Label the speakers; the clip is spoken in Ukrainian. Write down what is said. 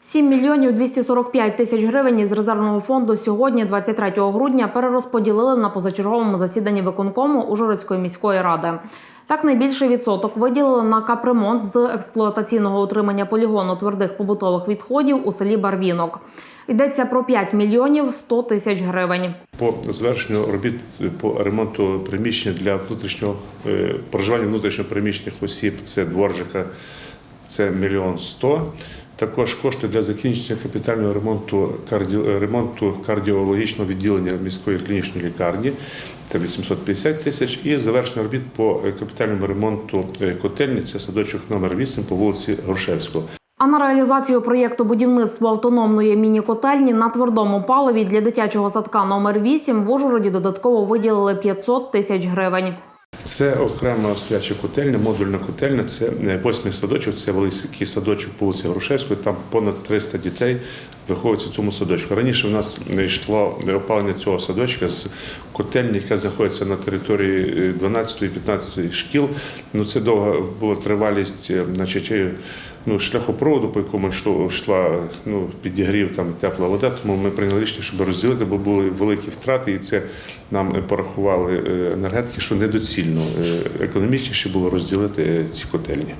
Speaker 1: 7 мільйонів 245 тисяч гривень із резервного фонду сьогодні, 23 грудня, перерозподілили на позачерговому засіданні виконкому Ужгородської міської ради. Так, найбільший відсоток виділили на капремонт з експлуатаційного утримання полігону твердих побутових відходів у селі Барвінок. Йдеться про 5 мільйонів 100 тисяч гривень.
Speaker 2: По завершенню робіт по ремонту приміщення для внутрішнього е, проживання внутрішньопереміщених осіб це дворжика, це мільйон сто. Також кошти для закінчення капітального ремонту карді- ремонту кардіологічного відділення міської клінічної лікарні. Це 850 тисяч. І завершення робіт по е, капітальному ремонту е, котельні. Це садочок номер 8 по вулиці Грушевського.
Speaker 1: А на реалізацію проєкту будівництва автономної міні-котельні на твердому паливі для дитячого садка номер 8 в Ужгороді додатково виділили 500 тисяч гривень.
Speaker 2: Це окрема стояча котельня, модульна котельня. Це е, восьмий садочок, це великий садочок по вулиці Грушевської. Там понад 300 дітей виховується в цьому садочку. Раніше в нас йшло опалення цього садочка з котельні, яка знаходиться на території 12 і 15 шкіл. Ну це довга була тривалість, е, значить, е, ну, шляхопроводу, по якому йшло, йшла ну, підігрів там тепла вода. Тому ми прийняли рішення, щоб розділити, бо були великі втрати, і це нам е, порахували енергетики, що недоцільно економічніше було розділити ці котельні.